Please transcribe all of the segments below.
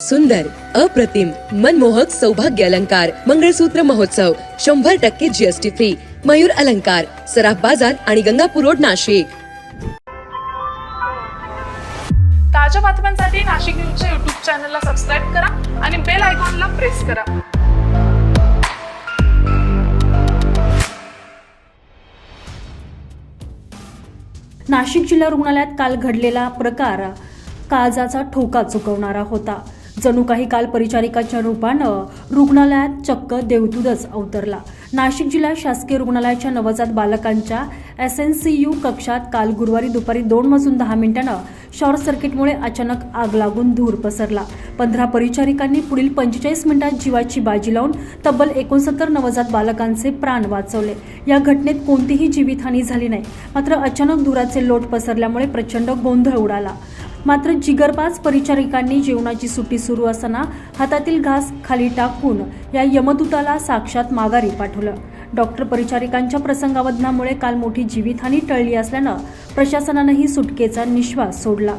सुंदर अप्रतिम मनमोहक सौभाग्य अलंकार मंगळसूत्र महोत्सव शंभर टक्के जीएसटी फ्री मयूर अलंकार सराफ बाजार आणि गंगापूर रोड नाशिक. ताज्या बातम्यांसाठी नाशिक न्यूजच्या युट्यूब चॅनलला सबस्क्राईब करा आणि बेल आयकॉनला प्रेस करा. नाशिक जिल्हा रुग्णालयात काल घडलेला प्रकार काळजाचा ठोका चुकवणारा होता. जणू काही काल परिचारिकाच्या रूपानं रुग्णालयात चक्क देवदूतच अवतरला. नाशिक जिल्हा शासकीय रुग्णालयाच्या नवजात बालकांच्या एस एन सी यू कक्षात काल गुरुवारी दुपारी दोन वाजून दहा मिनिटानं शॉर्ट सर्किटमुळे अचानक आग लागून धूर पसरला. पंधरा परिचारिकांनी पुढील पंचेचाळीस मिनिटात जीवाची बाजी लावून तब्बल एकोणसत्तर नवजात बालकांचे प्राण वाचवले. या घटनेत कोणतीही जीवितहानी झाली नाही. मात्र अचानक धुराचे लोट पसरल्यामुळे प्रचंड गोंधळ उडाला. मात्र जिगरबाज परिचारिकांनी जेवणाची सुट्टी सुरू असताना हातातील घास खाली टाकून या यमदूताला साक्षात माघारी पाठवलं. डॉक्टर परिचारिकांच्या प्रसंगावधनामुळे काल मोठी जीवितहानी टळली असल्यानं प्रशासनानंही सुटकेचा निश्वास सोडला.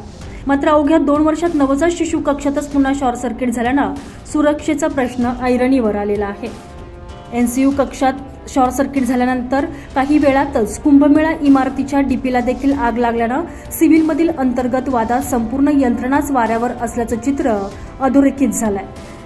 मात्र अवघ्या दोन वर्षात नवजात शिशु कक्षातच पुन्हा शॉर्ट सर्किट झाल्यानं सुरक्षेचा प्रश्न ऐरणीवर आलेला आहे. एन सी यू कक्षात शॉर्ट सर्किट झाल्यानंतर काही वेळातच कुंभमेळा इमारतीच्या डीपीला देखील आग लागल्यानं सिव्हिलमधील अंतर्गत वादात संपूर्ण यंत्रणाच वाऱ्यावर असल्याचं चित्र अधोरेखित झालंय.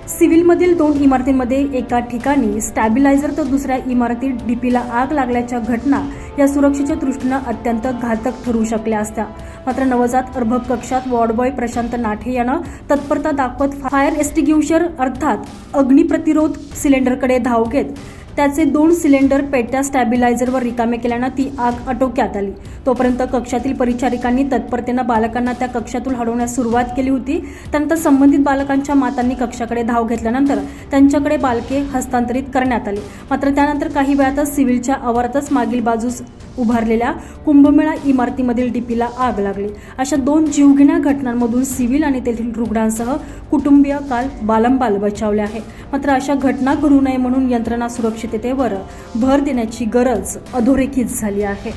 सिव्हिलमधील दोन इमारतींमध्ये एका ठिकाणी स्टॅबिलायझर तर दुसऱ्या इमारतीत डीपीला आग लागल्याच्या घटना या सुरक्षेच्या दृष्टीनं अत्यंत घातक ठरू शकल्या असत्या. मात्र नवजात अर्भक कक्षात वॉर्डबॉय प्रशांत नाठे यानं तत्परता दाखवत फायर एस्टिग्युशर अर्थात अग्निप्रतिरोध सिलेंडरकडे धाव घेत त्याचे दोन सिलेंडर पेट्या स्टॅबिलायझरवर रिकामे केल्यानं ती आग आटोक्यात आली. तोपर्यंत कक्षातील परिचारिकांनी तत्परतेनं बालकांना त्या कक्षातून हडवण्यास सुरुवात केली होती. त्यानंतर संबंधित बालकांच्या मातांनी कक्षाकडे धाव घेतल्यानंतर त्यांच्याकडे बालके हस्तांतरित करण्यात आली. मात्र त्यानंतर काही वेळातच सिव्हिलच्या आवारातच मागील बाजूस उभारलेल्या कुंभमेळा इमारतीमधील डीपीला आग लागली. अशा दोन जीवघेण्या घटनांमधून सिव्हिल आणि तेथील रुग्णांसह कुटुंबीय काल बालंबाल बचावले आहे. मात्र अशा घटना घडू नये म्हणून यंत्रणा सुरक्षिततेवर भर देण्याची गरज अधोरेखित झाली आहे.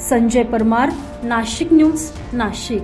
संजय परमार नाशिक न्यूज नाशिक.